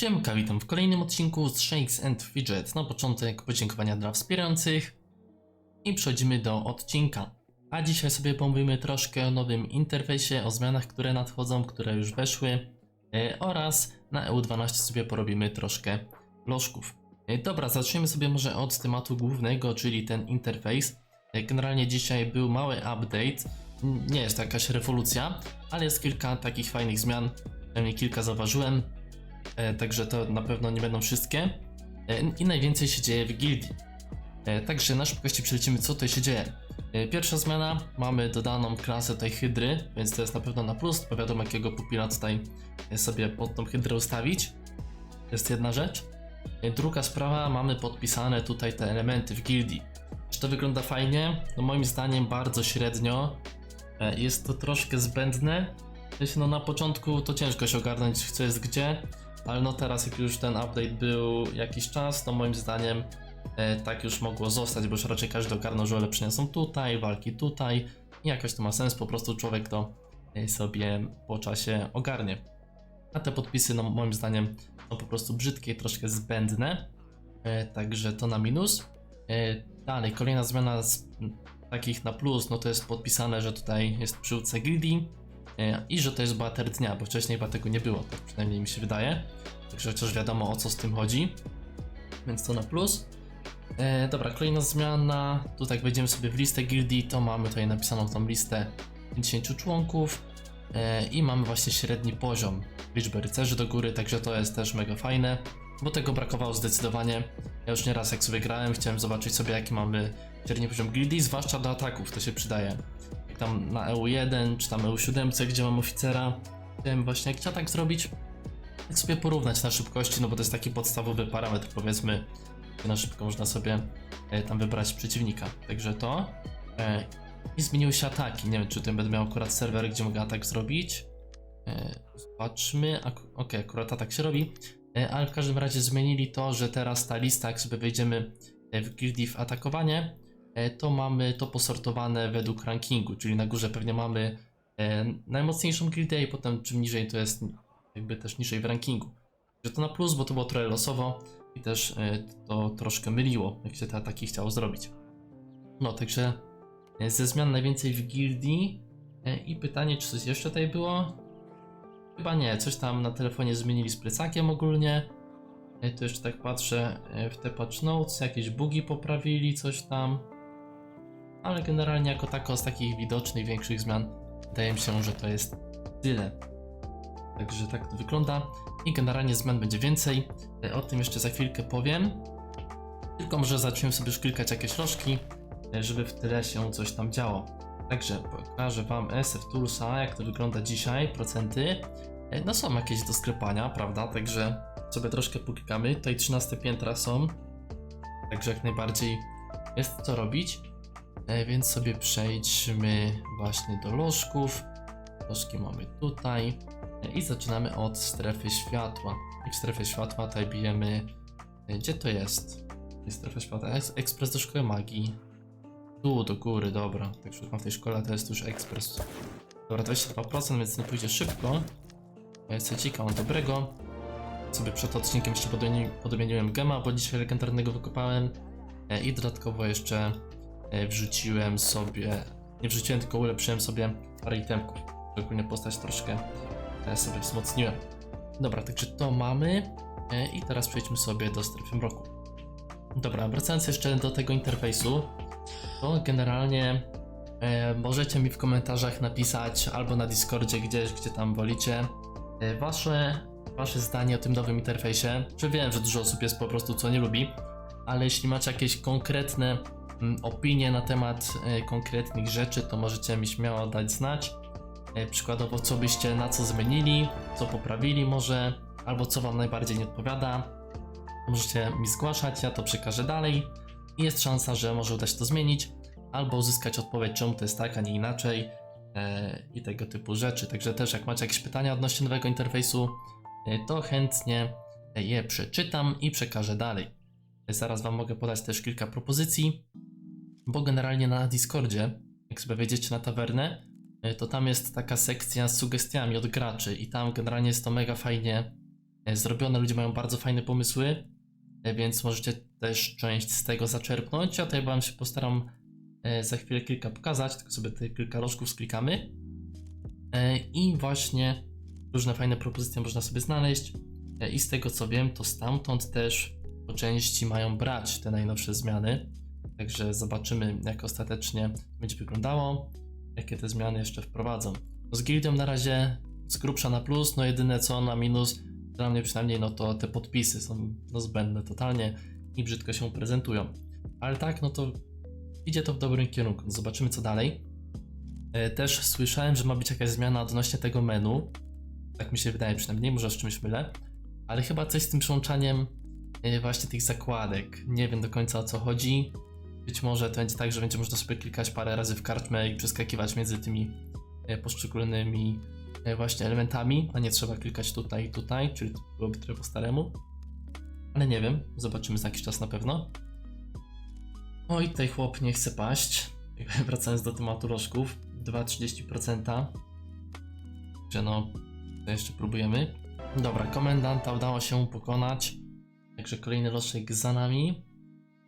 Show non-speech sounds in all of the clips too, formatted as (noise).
Siemka, witam w kolejnym odcinku z Shakes and Fidget. Na początek podziękowania dla wspierających i przechodzimy do odcinka. A dzisiaj sobie pomówimy troszkę o nowym interfejsie, o zmianach, które nadchodzą, które już weszły e, oraz na EU12 sobie porobimy troszkę lożków. E, Dobra, zaczniemy sobie może od tematu głównego, czyli ten interfejs. E, Generalnie dzisiaj był mały update. Nie jest to jakaś rewolucja, ale jest kilka takich fajnych zmian. Przynajmniej kilka zauważyłem. E, także to na pewno nie będą wszystkie. E, I najwięcej się dzieje w gildii. E, Także na szybkości przelecimy, co tutaj się dzieje. Pierwsza zmiana, mamy dodaną klasę tej hydry, więc to jest na pewno na plus, bo wiadomo jakiego pupila tutaj sobie pod tą hydrę ustawić. To jest jedna rzecz. Druga sprawa, mamy podpisane tutaj te elementy w gildii. Czy to wygląda fajnie? No moim zdaniem bardzo średnio. Jest to troszkę zbędne. No na początku to ciężko się ogarnąć, co jest gdzie, ale no teraz jak już ten update był jakiś czas, to moim zdaniem e, tak już mogło zostać, bo już raczej każdy ogarnął, że ulepszenia są tutaj, walki tutaj i jakoś to ma sens, po prostu człowiek to e, sobie po czasie ogarnie. A te podpisy, no moim zdaniem, są po prostu brzydkie i troszkę zbędne, e, także to na minus. E, dalej, kolejna zmiana z takich na plus, no to jest podpisane, że tutaj jest przywódca e, i że to jest bohater dnia, bo wcześniej chyba tego nie było, tak przynajmniej mi się wydaje. Także chociaż wiadomo o co z tym chodzi, więc to na plus. E, dobra, kolejna zmiana. Tutaj wejdziemy sobie w listę gildii, to mamy tutaj napisaną tą listę 50 członków e, i mamy właśnie średni poziom liczby rycerzy do góry, także to jest też mega fajne, bo tego brakowało zdecydowanie. Ja już nieraz jak sobie grałem, chciałem zobaczyć sobie jaki mamy średni poziom gildii, zwłaszcza do ataków, to się przydaje. Jak tam na EU1 czy tam EU7, gdzie mam oficera, chciałem właśnie jak atak zrobić, tak sobie porównać na szybkości, no bo to jest taki podstawowy parametr, powiedzmy, na szybko można sobie e, tam wybrać przeciwnika. Także to. E, I zmieniły się ataki. Nie wiem, czy tutaj będę miał akurat serwer, gdzie mogę atak zrobić. E, zobaczmy. Ak- Okej, akurat atak się robi. Ale w każdym razie zmienili to, że teraz ta lista, jak sobie wejdziemy w gildii w atakowanie, to mamy to posortowane według rankingu, czyli na górze pewnie mamy e, najmocniejszą gildię i potem czym niżej to jest jakby też niżej w rankingu. Że to na plus, bo to było trochę losowo i też e, to troszkę myliło, jak się te ataki chciało zrobić. No, także e, ze zmian najwięcej w gildii e, i pytanie, czy coś jeszcze tutaj było? Chyba nie, coś tam na telefonie zmienili z plecakiem ogólnie. E, To jeszcze tak patrzę e, w te patch notes, jakieś bugi poprawili, coś tam. Ale generalnie jako tako z takich widocznych, większych zmian wydaje mi się, że to jest tyle. Także tak to wygląda. I generalnie zmian będzie więcej. E, O tym jeszcze za chwilkę powiem. Tylko może zaczniemy sobie już klikać jakieś rożki, e, żeby w tyle się coś tam działo. Także pokażę Wam SF Toolsa, jak to wygląda dzisiaj, procenty. E, No są jakieś do sklepania, prawda? Także sobie troszkę poklikamy. Tutaj 13 piętra są. Także jak najbardziej jest co robić. E, Więc sobie przejdźmy właśnie do lożków. Lożki mamy tutaj. I zaczynamy od strefy światła. I w strefie światła tutaj bijemy. e, Gdzie to jest? Jest strefa światła. Eks- Ekspres do szkoły magii. Tu do góry, dobra. Tak już mam w tej szkole, to jest już ekspres. Dobra, 22%, więc nie pójdzie szybko. E, Secika mam dobrego. Sobie przed odcinkiem jeszcze podmieni- podmieniłem gema, bo dzisiaj legendarnego wykopałem. E, I dodatkowo jeszcze e, wrzuciłem sobie. Nie wrzuciłem, tylko ulepszyłem sobie parę itemków. Ogólnie postać troszkę ja sobie wzmocniłem. Dobra, także to mamy. E, I teraz przejdźmy sobie do strefy mroku. Dobra, wracając jeszcze do tego interfejsu, to generalnie e, możecie mi w komentarzach napisać albo na Discordzie gdzieś, gdzie tam wolicie, e, wasze, wasze zdanie o tym nowym interfejsie. Czy wiem, że dużo osób jest po prostu co nie lubi, ale jeśli macie jakieś konkretne opinie na temat e, konkretnych rzeczy, to możecie mi śmiało dać znać. E, Przykładowo, co byście na co zmienili, co poprawili może, albo co Wam najbardziej nie odpowiada. Możecie mi zgłaszać, ja to przekażę dalej i jest szansa, że może uda się to zmienić, albo uzyskać odpowiedź, czemu to jest tak, a nie inaczej e, i tego typu rzeczy. Także też, jak macie jakieś pytania odnośnie nowego interfejsu, to chętnie je przeczytam i przekażę dalej. Zaraz Wam mogę podać też kilka propozycji, bo generalnie na Discordzie, jak sobie wejdziecie na tawernę, e, to tam jest taka sekcja z sugestiami od graczy i tam generalnie jest to mega fajnie e, zrobione, ludzie mają bardzo fajne pomysły, e, więc możecie też część z tego zaczerpnąć. Ja tutaj wam się postaram za chwilę kilka pokazać, tylko sobie tutaj kilka rożków sklikamy. I właśnie różne fajne propozycje można sobie znaleźć. I z tego co wiem, to stamtąd też po części mają brać te najnowsze zmiany. Także zobaczymy, jak ostatecznie będzie wyglądało, jakie te zmiany jeszcze wprowadzą. No z gildią na razie z grubsza na plus, no jedyne co na minus, dla mnie przynajmniej, no to te podpisy są no zbędne totalnie i brzydko się prezentują. Ale tak, no to idzie to w dobrym kierunku. No Zobaczymy co dalej. E, Też słyszałem, że ma być jakaś zmiana odnośnie tego menu. Tak mi się wydaje przynajmniej, może z czymś mylę. Ale chyba coś z tym przełączaniem e, właśnie tych zakładek. Nie wiem do końca o co chodzi. Być może to będzie tak, że będzie można sobie klikać parę razy w kartmę i przeskakiwać między tymi e, poszczególnymi e, właśnie elementami, a nie trzeba klikać tutaj i tutaj, czyli to byłoby trochę po staremu. Ale nie wiem, zobaczymy za jakiś czas na pewno. Oj, tutaj chłop nie chce paść. (laughs) Wracając do tematu rożków, 2,30%. Że no, to jeszcze próbujemy. Dobra, komendanta udało się pokonać. Także kolejny rożek za nami.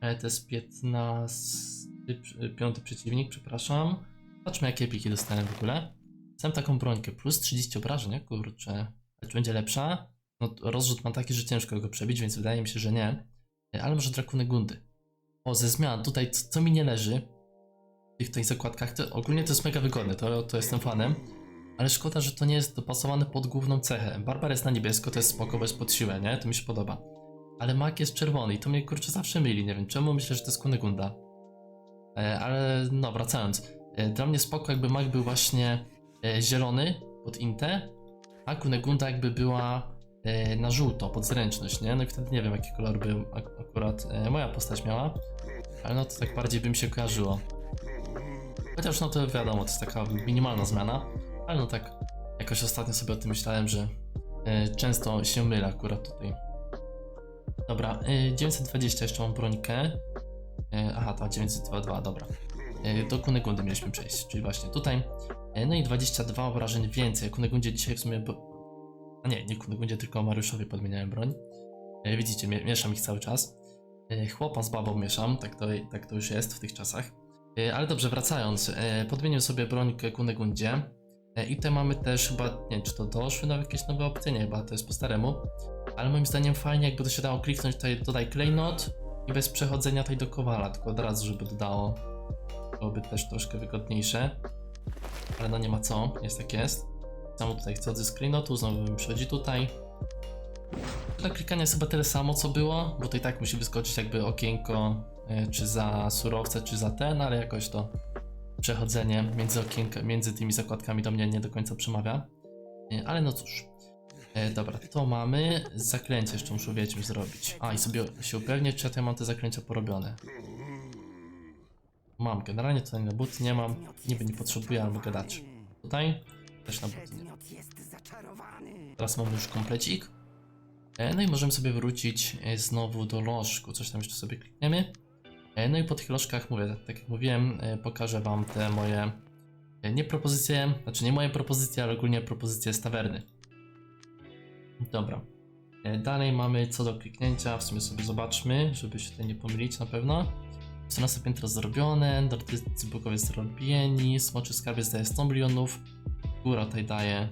To jest 15. przy- Piąty przeciwnik, przepraszam. Zobaczmy jakie piki dostałem w ogóle. Chcę taką brońkę, plus 30 obrażeń, kurczę. Czy będzie lepsza? No rozrzut ma taki, że ciężko go przebić, więc wydaje mi się, że nie. E, Ale może Drakuny Gundy. O, ze zmian, tutaj co, co mi nie leży w tych tutaj zakładkach, to ogólnie to jest mega wygodne, to, to jestem fanem. Ale szkoda, że to nie jest dopasowane pod główną cechę. Barbar jest na niebiesko, to jest spoko, bo jest pod siłę, nie? To mi się podoba. Ale mak jest czerwony i to mnie kurczę zawsze myli, nie wiem czemu, myślę, że to jest Kunegunda. E, ale no, wracając. E, dla mnie spoko jakby mak był właśnie e, zielony pod Inte, a Kunegunda jakby była e, na żółto, pod zręczność, nie? No i wtedy nie wiem jaki kolor by ak- akurat e, moja postać miała, ale no to tak bardziej by mi się kojarzyło. Chociaż no to wiadomo, to jest taka minimalna zmiana, ale no tak jakoś ostatnio sobie o tym myślałem, że e, często się mylę akurat tutaj. Dobra, y, 920 jeszcze mam brońkę. Y, Aha, ta 922, dobra. Y, Do Kunegundy mieliśmy przejść, czyli właśnie tutaj. Y, No i 22 obrażeń więcej. Kunegundzie dzisiaj w sumie. Bo... A nie, nie Kunegundzie, tylko Mariuszowi podmieniałem broń. Y, Widzicie, mie- mieszam ich cały czas. Y, Chłopa z babą mieszam, tak to, tak to już jest w tych czasach. Y, Ale dobrze, wracając. y, Podmienił sobie brońkę Kunegundzie. Y, I tutaj mamy też chyba, nie czy to doszły nowe jakieś nowe opcje, nie chyba to jest po staremu. Ale moim zdaniem fajnie jakby to się dało kliknąć tutaj dodaj klejnot i bez przechodzenia tutaj do kowala, tylko od razu żeby dodało. Byłoby też troszkę wygodniejsze. Ale no nie ma co, jest jak jest. Samo tutaj chcę odzyskać klejnotu, znowu mi przychodzi tutaj. Dla klikania jest chyba tyle samo co było, bo i tak musi wyskoczyć jakby okienko e, czy za surowce, czy za ten, ale jakoś to przechodzenie między okienka, między tymi zakładkami do mnie nie do końca przemawia. E, Ale no cóż. E, dobra, to mamy. Zaklęcie jeszcze muszę wiedźmy zrobić. A i sobie się upewnię, czy ja tutaj mam te zaklęcia porobione. Mam, generalnie tutaj na buty nie mam. Niby nie potrzebuję, mogę dać. Tutaj też na buty nie. Teraz mamy już komplecik. E, No i możemy sobie wrócić e, znowu do lożku. Coś tam jeszcze sobie klikniemy. E, No i po tych lożkach mówię, tak jak mówiłem, e, pokażę wam te moje e, nie propozycje, znaczy nie moje propozycje, ale ogólnie propozycje z tawerny. Dobra. E, Dalej mamy co do kliknięcia, w sumie sobie zobaczmy, żeby się tutaj nie pomylić na pewno. 14 piętro zrobione, dortycy bogowie zrobieni, smoczy skarbiec daje 100 milionów, góra tutaj daje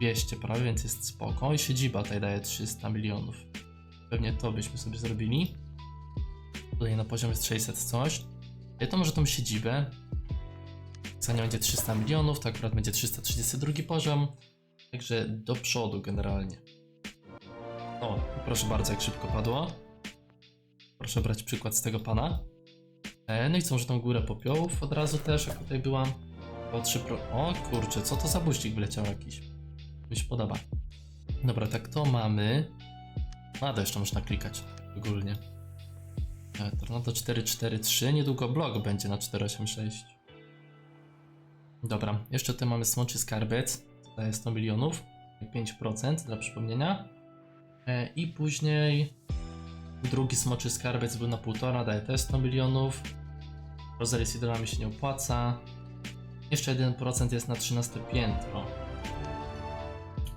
200 prawie, więc jest spoko. I siedziba tutaj daje 300 milionów. Pewnie to byśmy sobie zrobili. Tutaj na poziomie jest 600 coś. Ja to może tą siedzibę. Cena będzie 300 milionów, to akurat będzie 332 poziom. Także do przodu generalnie. O, proszę bardzo, jak szybko padło. Proszę brać przykład z tego pana. E, no i co, może tą górę popiołów od razu też, jak tutaj byłam. O 3 pro... O kurczę, co to za buścik wyleciał jakiś. Mi się podoba. Dobra, tak to mamy. A, to jeszcze można klikać ogólnie. E, Tornado 443, niedługo blok będzie na 486. Dobra, jeszcze tutaj mamy smoczy skarbiec, to daje 100 milionów, 5% dla przypomnienia. E, I później drugi smoczy skarbiec był na 1,5, daje też 100 milionów. Rosalie z idolami się nie opłaca. Jeszcze 1% jest na 13 piętro.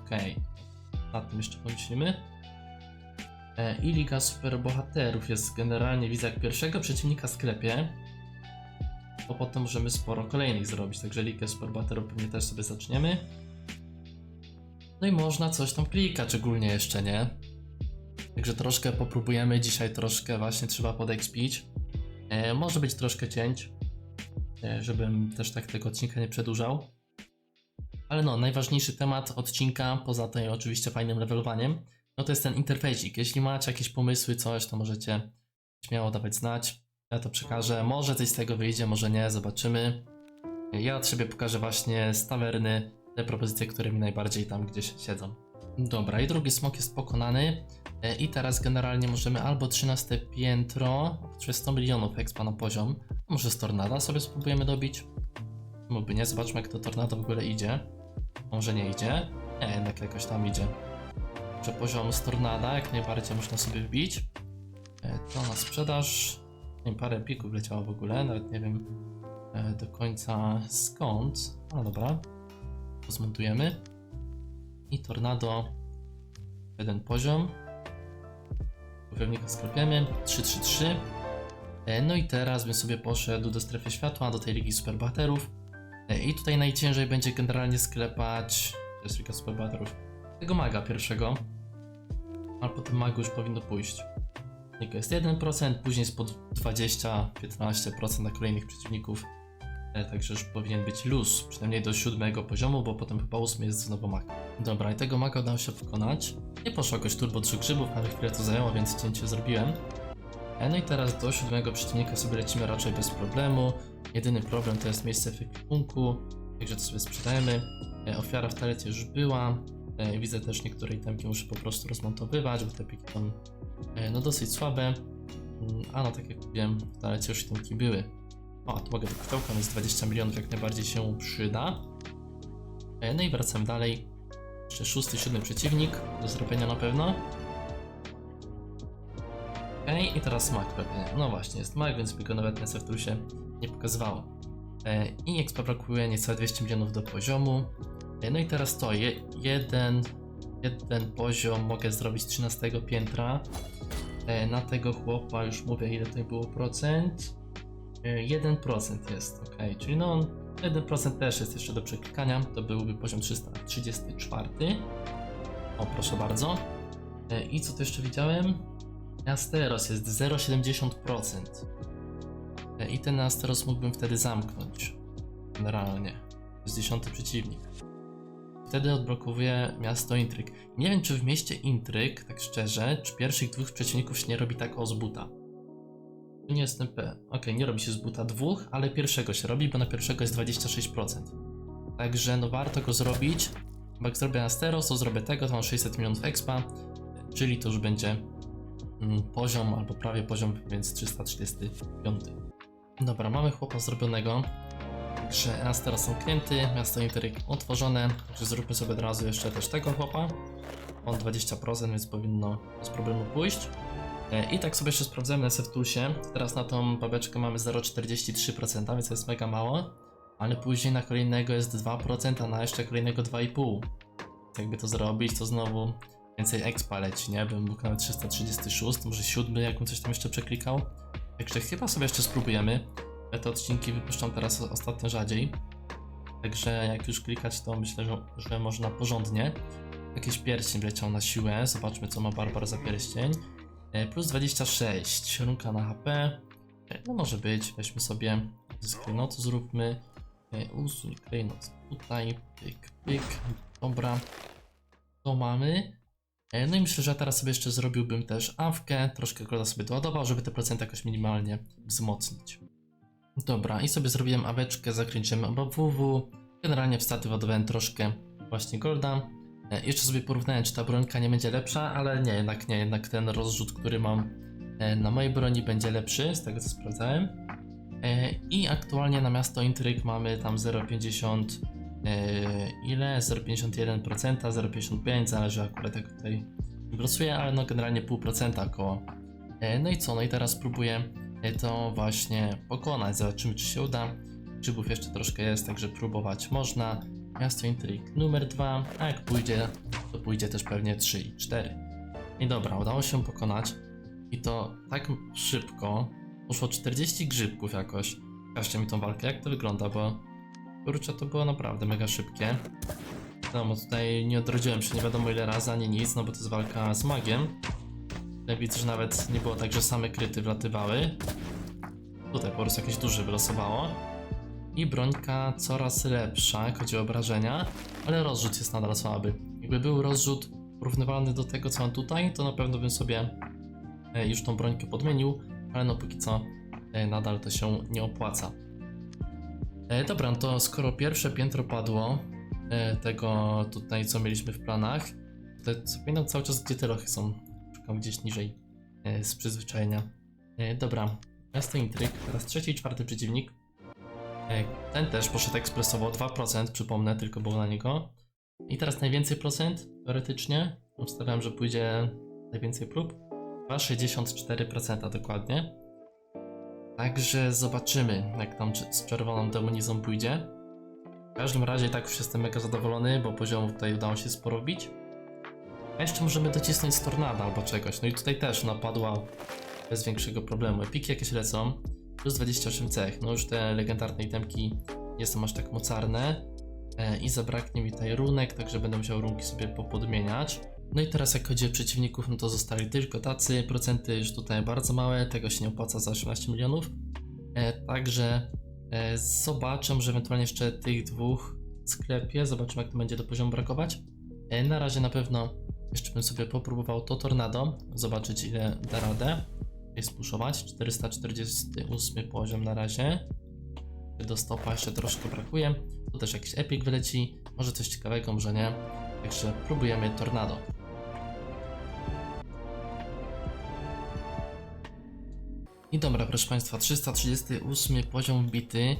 Okej. Nad tym jeszcze pomyślimy. E, I Liga Superbohaterów jest generalnie, widzę, jak pierwszego przeciwnika sklepie, to potem możemy sporo kolejnych zrobić, także Ligę Superbohaterów pewnie też sobie zaczniemy. No i można coś tam klikać ogólnie jeszcze, nie? Także troszkę popróbujemy, dzisiaj troszkę właśnie trzeba podekspić. E, może być troszkę cięć, e, żebym też tak tego odcinka nie przedłużał. Ale no, najważniejszy temat odcinka, poza tym oczywiście fajnym levelowaniem, no to jest ten interfejsik. Jeśli macie jakieś pomysły, coś, to możecie śmiało dawać znać. Ja to przekażę. Może coś z tego wyjdzie, może nie, zobaczymy. Ja od siebie pokażę właśnie z tawerny te propozycje, które mi najbardziej tam gdzieś siedzą. Dobra, i drugi smok jest pokonany. E, I teraz generalnie możemy albo 13 piętro, czyli 100 milionów expa na poziom. Może z tornada sobie spróbujemy dobić. Mógłby nie, zobaczmy jak to tornado w ogóle idzie. Może nie idzie? Nie, jednak jakoś tam idzie. Że poziom z tornada jak najbardziej można sobie wbić. E, To na sprzedaż. Nie parę pików leciało w ogóle, nawet nie wiem e, do końca skąd. No dobra. To zmontujemy. I tornado. Jeden poziom. Pewnika sklepiemy. 3-3-3. E, No i teraz bym sobie poszedł do strefy światła, do tej ligi superbohaterów. E, I tutaj najciężej będzie generalnie sklepać. To jest liga superbohaterów. Tego maga pierwszego. A po tym magu już powinno pójść. Niego jest 1%, później jest po 20-15% na kolejnych przeciwników. E, Także już powinien być luz, przynajmniej do siódmego poziomu, bo potem chyba ósmy jest znowu mag. Dobra, i tego maga udało się pokonać. Nie poszło jakoś turbo 3 grzybów, ale chwilę to zajęło, więc cięcie zrobiłem. E, No i teraz do siódmego przeciwnika sobie lecimy raczej bez problemu. Jedyny problem to jest miejsce w ekwipunku, także to sobie sprzedajemy. E, Ofiara w talecie już była. Widzę też niektóre itemki muszę po prostu rozmontowywać, bo te piki e, no dosyć słabe. Mm, A no tak jak mówiłem, w talecie już itemki były. O, tu mogę do pudełka, jest 20 milionów, jak najbardziej się przyda. E, No i wracam dalej. Jeszcze szósty, siódmy przeciwnik do zrobienia na pewno. Okej, i teraz mag pewnie. No właśnie, jest mag, więc mi go nawet na sertusie nie pokazywało. E, I expa brakuje niecałe 200 milionów do poziomu. E, No i teraz to, je, jeden, jeden poziom mogę zrobić z 13 piętra. Na tego chłopa już mówię ile to było procent. E, 1% jest, ok, czyli no 1% też jest jeszcze do przeklikania, to byłby poziom 334. O, proszę bardzo. E, I co tu jeszcze widziałem? Asteros jest 0,70%. E, I ten Asteros mógłbym wtedy zamknąć. Generalnie. To jest dziesiąty przeciwnik. Wtedy odblokowuję miasto Intryg. Nie wiem, czy w mieście Intryg, tak szczerze, czy pierwszych dwóch przeciwników się nie robi tak o. Nie jestem P. Ok, nie robi się z buta dwóch, ale pierwszego się robi, bo na pierwszego jest 26%. Także no warto go zrobić. Bo jak zrobię Asteros, to zrobię tego, to mam 600 milionów expa, czyli to już będzie mm, poziom, albo prawie poziom, więc 335. Dobra, mamy chłopa zrobionego. Także Asteros zamknięty, miasto Interyk otworzone. Także zróbmy sobie od razu jeszcze też tego chłopa. On 20%, więc powinno bez problemu pójść. E, I tak sobie jeszcze sprawdzamy na SFTusie. Teraz na tą babeczkę mamy 0,43%, więc to jest mega mało. Ale później na kolejnego jest 2%, a na jeszcze kolejnego 2,5%. Jakby to zrobić, to znowu więcej expa leci, nie? Bym mógł nawet 336, może 7, jakbym coś tam jeszcze przeklikał. Także chyba sobie jeszcze spróbujemy. Ja te odcinki wypuszczam teraz ostatnio rzadziej. Także jak już klikać, to myślę, że, że można porządnie. Jakiś pierścień leciał na siłę. Zobaczmy, co ma Barbar za pierścień. E, Plus 26, runka na HP. E, No może być, weźmy sobie z klejnotu zróbmy. E, Usuń klejnot tutaj, pyk, pyk. Dobra, to mamy. No i myślę, że teraz sobie jeszcze zrobiłbym też awkę, troszkę go sobie doładował, żeby te procenty jakoś minimalnie wzmocnić. Dobra, i sobie zrobiłem aweczkę, zakręciłem oba WW. Generalnie w staty ładowałem troszkę właśnie golda. E, Jeszcze sobie porównałem, czy ta brońka nie będzie lepsza, ale nie, jednak nie, jednak ten rozrzut, który mam e, na mojej broni będzie lepszy, z tego co sprawdzałem. E, I aktualnie na miasto Intryg mamy tam 0,50 e, ile? 0,51%, 0,55, zależy akurat jak tutaj głosuje, ale no generalnie 0,5% około. No i co? No i teraz spróbuję e, to właśnie pokonać, zobaczymy czy się uda. Grzybów jeszcze troszkę jest, także próbować można. Miasto Intryg numer 2, a jak pójdzie, to pójdzie też pewnie 3 i 4. I dobra, udało się pokonać. I to tak szybko. Poszło 40 grzybków jakoś. Pokażcie mi tą walkę, jak to wygląda, bo kurczę, to było naprawdę mega szybkie. No, bo tutaj nie odrodziłem się nie wiadomo ile razy, ani nic, no bo to jest walka z magiem. Tutaj widzę, że nawet nie było tak, że same kryty wlatywały. Tutaj po prostu jakieś duże wylosowało. I brońka coraz lepsza, jak chodzi o obrażenia, ale rozrzut jest nadal słaby. Jakby był rozrzut porównywalny do tego, co mam tutaj, to na pewno bym sobie e, już tą brońkę podmienił, ale no póki co e, nadal to się nie opłaca. E, dobra, no to skoro pierwsze piętro padło, tego tutaj co mieliśmy w planach, to zapominam cały czas gdzie te lochy są. Szukam gdzieś niżej z przyzwyczajenia. Dobra, jest to intryk, teraz trzeci i czwarty przeciwnik. E, ten też poszedł ekspresowo, 2% przypomnę, tylko było na niego. I teraz najwięcej procent, teoretycznie. Obstawiam, że pójdzie najwięcej prób. 2,64% dokładnie. Także zobaczymy, jak tam z czerwoną demonizą pójdzie. W każdym razie tak już jestem mega zadowolony, bo poziomów tutaj udało się sporo wbić. A jeszcze możemy docisnąć z tornada albo czegoś. No i tutaj też napadła bez większego problemu. Epiki jakieś lecą. Plus 28 cech. No już te legendarne itemki nie są aż tak mocarne. E, I zabraknie mi tutaj runek, także będę musiał runki sobie popodmieniać. No i teraz jak chodzi o przeciwników, no to zostali tylko tacy. Procenty już tutaj bardzo małe, tego się nie opłaca za 18 milionów. E, także e, zobaczę, że ewentualnie jeszcze tych dwóch w sklepie. Zobaczymy jak to będzie do poziomu brakować. Na razie na pewno jeszcze bym sobie popróbował to tornado, zobaczyć ile da radę. Jest spuszować, 448 poziom na razie. Do stopa jeszcze troszkę brakuje. Tu też jakiś epic wyleci, może coś ciekawego, może nie. Także próbujemy tornado. I dobra, proszę Państwa, 338 poziom bity.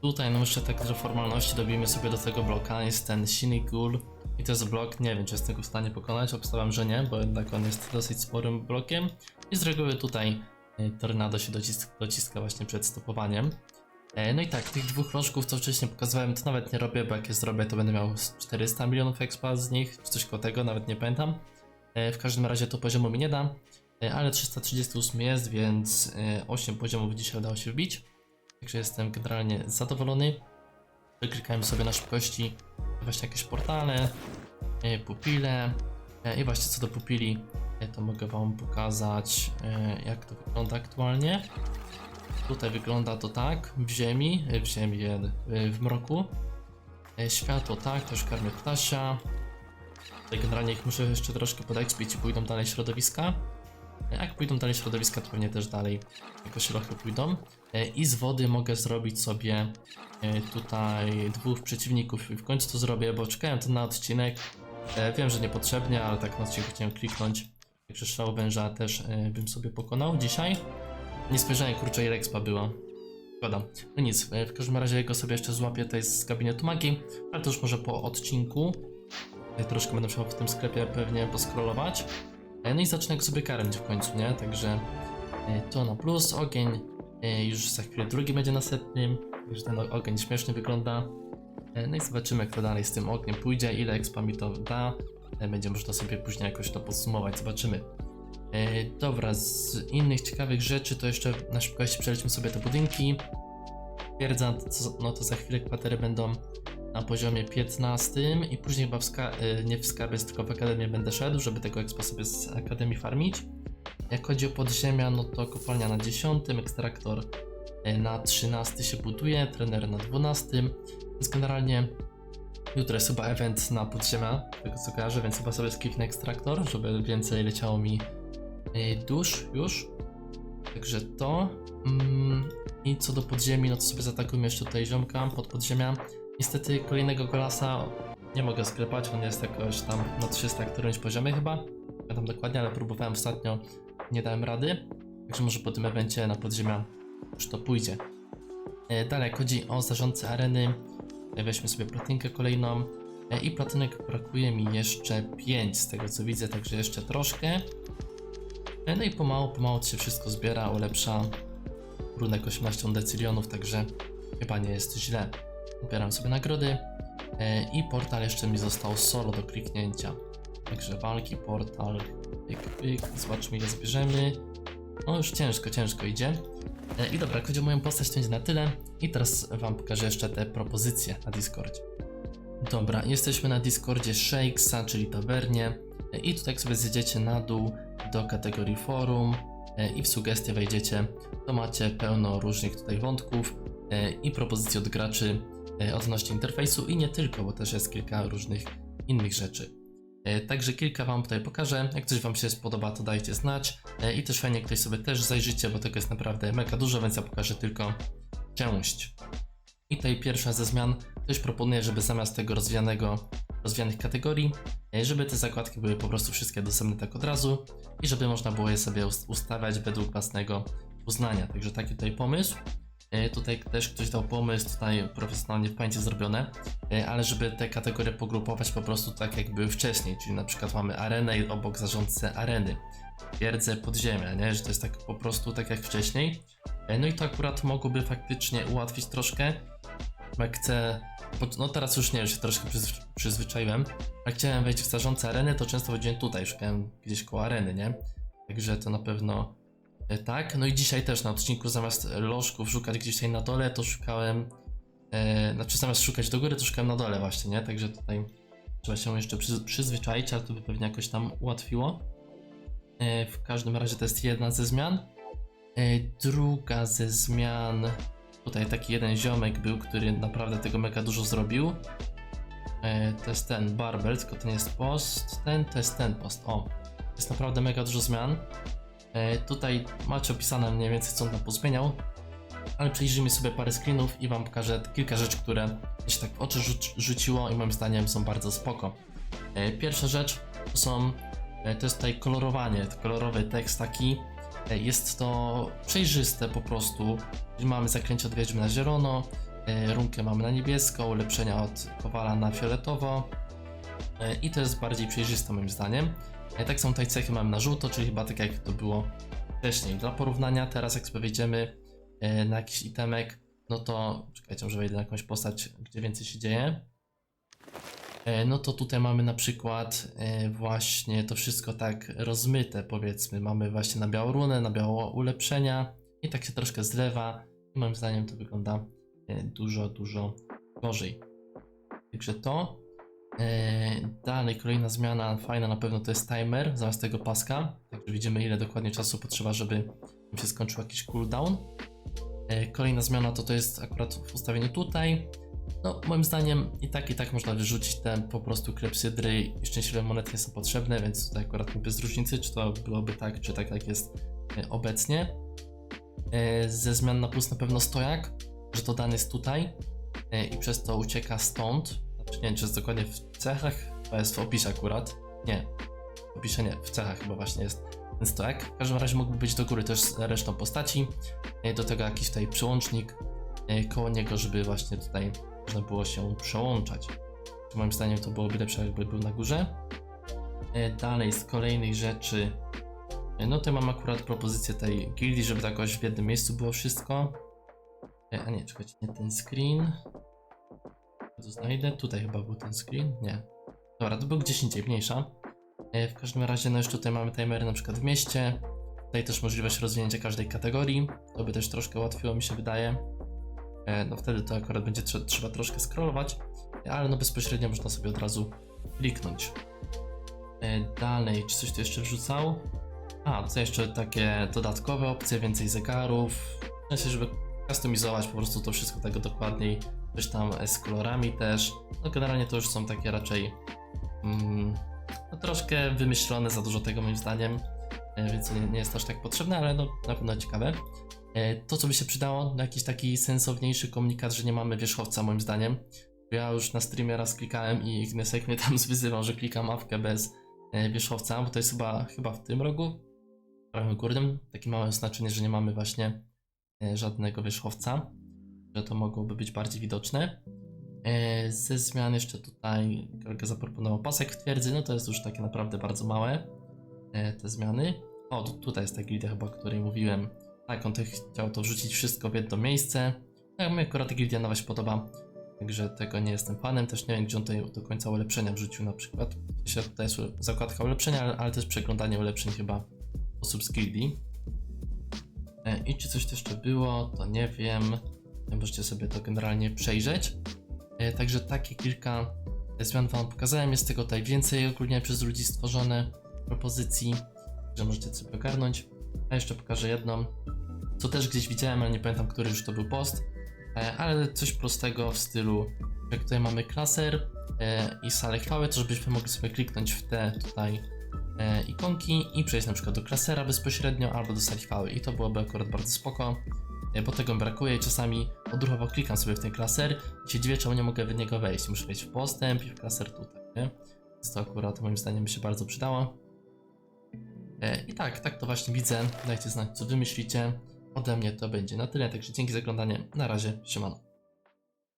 Tutaj no jeszcze tak, że formalności dobijmy sobie do tego bloka. Jest ten Sinigul i to jest blok, nie wiem czy jestem go w stanie pokonać, obstawiam, że nie, bo jednak on jest dosyć sporym blokiem. I z reguły tutaj e, tornado się dociska, dociska właśnie przed stopowaniem. E, No i tak, tych dwóch rożków, co wcześniej pokazywałem, to nawet nie robię, bo jak je zrobię, to będę miał z 400 milionów expa z nich, czy coś koło tego, nawet nie pamiętam. E, W każdym razie to poziomu mi nie da, ale 338 jest, więc e, 8 poziomów dzisiaj udało się wbić. Także jestem generalnie zadowolony. Wyklikałem sobie na szybkości właśnie jakieś portale, pupile. I właśnie co do pupili, to mogę Wam pokazać, e, jak to wygląda aktualnie. Tutaj wygląda to tak, w ziemi, e, w ziemi, e, w mroku. Światło tak, też karmię ptasia. Tutaj generalnie ich muszę jeszcze troszkę podekspić i pójdą dalej środowiska. Jak pójdą dalej środowiska, to pewnie też dalej jakoś lochy pójdą. I z wody mogę zrobić sobie tutaj dwóch przeciwników i w końcu to zrobię, bo czekałem to na odcinek. Wiem, że niepotrzebnie, ale tak na odcinku chciałem kliknąć. Szał węża też e, bym sobie pokonał dzisiaj. Nie spojrzałem kurczę ile expa było. Szkoda. No nic, e, w każdym razie go sobie jeszcze złapię tutaj z gabinetu magii, ale to już może po odcinku. E, Troszkę będę musiał w tym sklepie pewnie poskrolować. E, No i zacznę go sobie karmić w końcu, nie? Także e, to na plus, ogień e, już za chwilę drugi będzie następnym, także ten ogień śmiesznie wygląda. E, No i zobaczymy jak to dalej z tym ogniem pójdzie, ile expa mi to da. E, Będzie można sobie później jakoś to podsumować, zobaczymy. E, dobra, z innych ciekawych rzeczy to jeszcze na szybkości przejdźmy sobie te budynki. Twierdza, no to za chwilę kwatery będą na poziomie 15 i później chyba w ska- e, nie w skarbie, tylko w akademię będę szedł, żeby tego expa sobie z akademii farmić. Jak chodzi o podziemia, no to kopalnia na 10, ekstraktor na 13 się buduje, trener na 12, więc generalnie jutro jest chyba event na podziemia, tego co kojarzę, więc chyba sobie skipnę ekstraktor, żeby więcej leciało mi e, dusz już. Także to. Mm, I co do podziemi, no to sobie zaatakujmy jeszcze tutaj ziomka pod podziemia. Niestety kolejnego golasa nie mogę sklepać, on jest jakoś tam na 300 którymś poziomie chyba. Nie pamiętam dokładnie, ale próbowałem ostatnio, nie dałem rady. Także może po tym evencie na podziemia już to pójdzie. E, Dalej, chodzi o zarządcę areny, weźmy sobie platynkę kolejną. E, I platynek brakuje mi jeszcze 5 z tego co widzę, także jeszcze troszkę. E, No i pomału, pomału się wszystko zbiera, ulepsza runek 18 decylionów, także chyba nie jest źle. Ubieram sobie nagrody e, i portal jeszcze mi został solo do kliknięcia. Także walki, portal, pyk, pyk, zobaczmy ile zbierzemy. No już ciężko, ciężko idzie. E, I dobra, chodzi o moją postać, to będzie na tyle. I teraz wam pokażę jeszcze te propozycje na Discordzie. Dobra, jesteśmy na Discordzie Shakesa, czyli tabernie. E, I tutaj jak sobie zjedziecie na dół do kategorii forum e, i w sugestie wejdziecie, to macie pełno różnych tutaj wątków i propozycji od graczy odnośnie interfejsu i nie tylko, bo też jest kilka różnych innych rzeczy. E, Także kilka Wam tutaj pokażę. Jak coś Wam się spodoba, to dajcie znać. E, I też fajnie, ktoś sobie też zajrzycie, bo tego jest naprawdę mega dużo, więc ja pokażę tylko część. I tutaj pierwsza ze zmian. Ktoś proponuje, żeby zamiast tego rozwijanego, rozwijanych kategorii, e, żeby te zakładki były po prostu wszystkie dostępne tak od razu i żeby można było je sobie ust- ustawiać według własnego uznania. Także taki tutaj pomysł. E, Tutaj też ktoś dał pomysł, tutaj profesjonalnie w pamięci zrobione, e, ale żeby te kategorie pogrupować po prostu tak jak były wcześniej, czyli na przykład mamy arenę i obok zarządcę areny, twierdzę podziemia, nie? że to jest tak po prostu tak jak wcześniej. E, No i to akurat mogłoby faktycznie ułatwić troszkę, jak chcę, no teraz już nie, już się troszkę przyzwy- przyzwyczaiłem, jak chciałem wejść w zarządcę areny, to często chodziłem tutaj, szukałem gdzieś koło areny, nie? Także to na pewno Tak, no i dzisiaj też na odcinku zamiast lożków szukać gdzieś tutaj na dole, to szukałem, e, znaczy zamiast szukać do góry, to szukałem na dole właśnie, nie? Także tutaj trzeba się jeszcze przyz, przyzwyczaić, ale to by pewnie jakoś tam ułatwiło. E, w każdym razie to jest jedna ze zmian. E, druga ze zmian, tutaj taki jeden ziomek był, który naprawdę tego mega dużo zrobił. E, to jest ten Barbel, tylko to nie jest post, ten to jest ten post, o. Jest naprawdę mega dużo zmian. E, Tutaj macie opisane mniej więcej co on tam pozmieniał, ale przejrzyjmy sobie parę screenów i wam pokażę kilka rzeczy, które się tak w oczy rzuc- rzuciło i moim zdaniem są bardzo spoko. E, Pierwsza rzecz to są, e, to jest tutaj kolorowanie, kolorowy tekst taki. Jest to przejrzyste po prostu, mamy zaklęcie od wiedźmy na zielono, runkę mamy na niebiesko, ulepszenia od kowala na fioletowo i to jest bardziej przejrzyste moim zdaniem. Tak są tutaj cechy mamy na żółto, czyli chyba tak jak to było wcześniej. Dla porównania teraz jak sobie wejdziemy e, na jakiś itemek, no to czekajcie, może wejdę na jakąś postać, gdzie więcej się dzieje. E, No to tutaj mamy na przykład e, właśnie to wszystko tak rozmyte powiedzmy. Mamy właśnie na białą runę, na biało ulepszenia i tak się troszkę zlewa i moim zdaniem to wygląda dużo, dużo gorzej. Także to. Eee, dalej, kolejna zmiana, fajna na pewno to jest timer zamiast tego paska. Także widzimy ile dokładnie czasu potrzeba, żeby się skończył jakiś cooldown. Eee, kolejna zmiana to to jest akurat w ustawieniu tutaj. No, moim zdaniem i tak, i tak można wyrzucić te po prostu klepsydry i szczęśliwe monety nie są potrzebne, więc tutaj akurat bez różnicy, czy to byłoby tak, czy tak jak jest e, obecnie. E, ze zmian na plus na pewno stojak, że to dany jest tutaj e, i przez to ucieka stąd. Znaczy nie wiem, czy jest dokładnie w cechach, to jest w opisie akurat. Nie, w opisie nie, w cechach chyba właśnie jest ten stojak. W każdym razie mógłby być do góry też z resztą postaci. E, Do tego jakiś tutaj przełącznik e, koło niego, żeby właśnie tutaj można było się przełączać. Moim zdaniem to byłoby lepsze, jakby był na górze. E, Dalej z kolejnych rzeczy. No to mam akurat propozycję tej gildii, żeby tak jakoś w jednym miejscu było wszystko. A nie, czekajcie, nie ten screen. Znajdę. Tutaj chyba był ten screen. Nie. Dobra, to był gdzieś indziej, mniejsza. E, W każdym razie, no już tutaj mamy timery na przykład w mieście. Tutaj też możliwość rozwinięcia każdej kategorii. To by też troszkę ułatwiło, mi się wydaje. E, No wtedy to akurat będzie trze- trzeba troszkę scrollować, e, ale no bezpośrednio można sobie od razu kliknąć. Dalej, czy coś tu jeszcze wrzucał? A, tutaj jeszcze takie dodatkowe opcje, więcej zegarów. W sensie, żeby customizować po prostu to wszystko tego dokładniej. Coś tam e, z kolorami też. No generalnie to już są takie raczej mm, no, troszkę wymyślone, za dużo tego moim zdaniem, e, więc nie, nie jest aż tak potrzebne, ale no na pewno ciekawe. E, To, co by się przydało, no jakiś taki sensowniejszy komunikat, że nie mamy wierzchowca, moim zdaniem. Ja już na streamie raz klikałem i Ignesek mnie tam (laughs) zwyzywał, że klikam mapkę bez wierzchowca, bo to jest chyba, chyba w tym rogu, w prawym górnym, takie małe oznaczenie, że nie mamy właśnie żadnego wierzchowca, że to mogłoby być bardziej widoczne. E, Ze zmian jeszcze tutaj kolega zaproponował pasek w twierdzy, no to jest już takie naprawdę bardzo małe e, te zmiany. O, tu- tutaj jest ta gildia chyba, o której mówiłem. Tak, on chciał to wrzucić wszystko w jedno miejsce. Tak, mi akurat gildia nowa się podoba. Także tego nie jestem fanem, też nie wiem gdzie on tutaj do końca ulepszenia wrzucił na przykład. Się tutaj jest zakładka ulepszenia, ale, też przeglądanie ulepszeń chyba osób z gildii. E, I czy coś jeszcze było, to nie wiem. Możecie sobie to generalnie przejrzeć. E, Także takie kilka zmian Wam pokazałem. Jest tego tutaj więcej ogólnie przez ludzi stworzone propozycji, że możecie sobie ogarnąć. A jeszcze pokażę jedną, co też gdzieś widziałem, ale nie pamiętam, który już to był post. E, Ale coś prostego w stylu, jak tutaj mamy klaser e, i salę chwały, to żebyśmy mogli sobie kliknąć w te tutaj ikonki i przejść na przykład do klasera bezpośrednio albo do sali chwały i to byłoby akurat bardzo spoko, bo tego mi brakuje i czasami odruchowo klikam sobie w ten klaser i się dziwię czemu nie mogę w niego wejść, muszę wejść w postęp i w klaser tutaj, nie? Więc to akurat moim zdaniem by się bardzo przydało. E, I tak, tak to właśnie widzę, dajcie znać co wy myślicie, ode mnie to będzie na tyle, także dzięki za oglądanie, na razie, siemano.